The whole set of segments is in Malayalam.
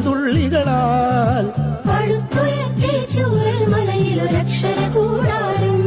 വിയർപ്പു തുള്ളികളാൽ പടുത്തുയർത്തി ചൂരൽ മലയിലൊരക്ഷര കൂടാരം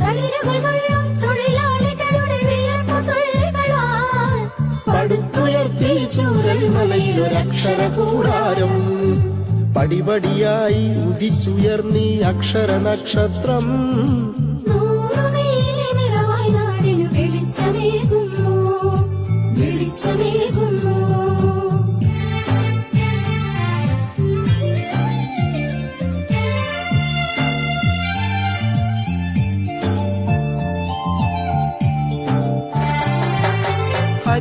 തളിരുകൾ കൊള്ളും തൊഴിലാളികളുടെ വിയർപ്പു തുള്ളികളാൽ പടുത്തുയർത്തി ചൂരൽ മലയിലൊരക്ഷര കൂടാരം പടിപടിയായി ഉദിച്ചുയർന്നീ അക്ഷര നക്ഷത്രം നൂറുമേലെ നിറവായി നാടിനു വെളിച്ചമേകുന്നു. വെളിച്ചമേകുന്നു.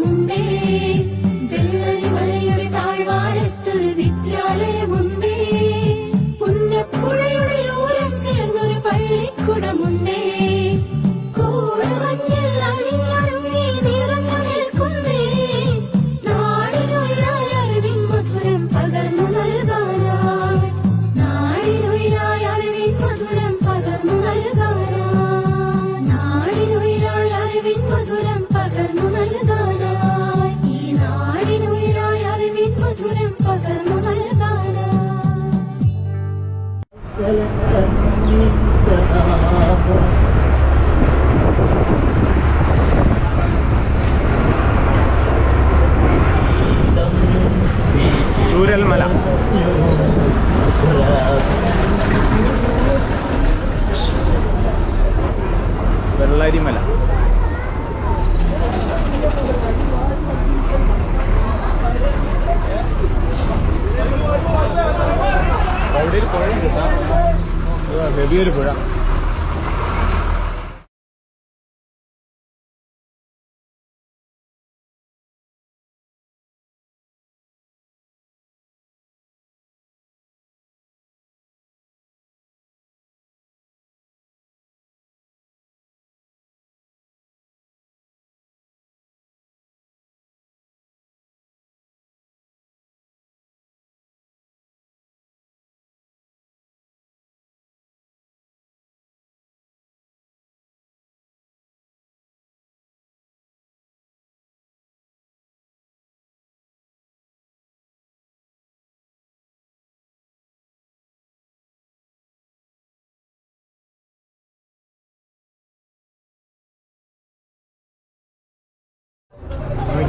പള്ളിക്കുടമുണ്ടേ dạ dạ, dạ. വലിയൊരു പുഴ.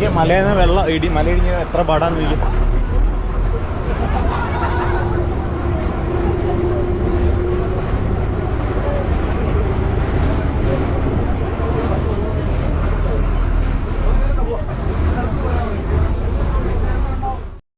മലയിൽ നിന്ന് വെള്ളം ഇടി മല ഇടിഞ്ഞ് എത്ര പാടാന്ന് നോക്കി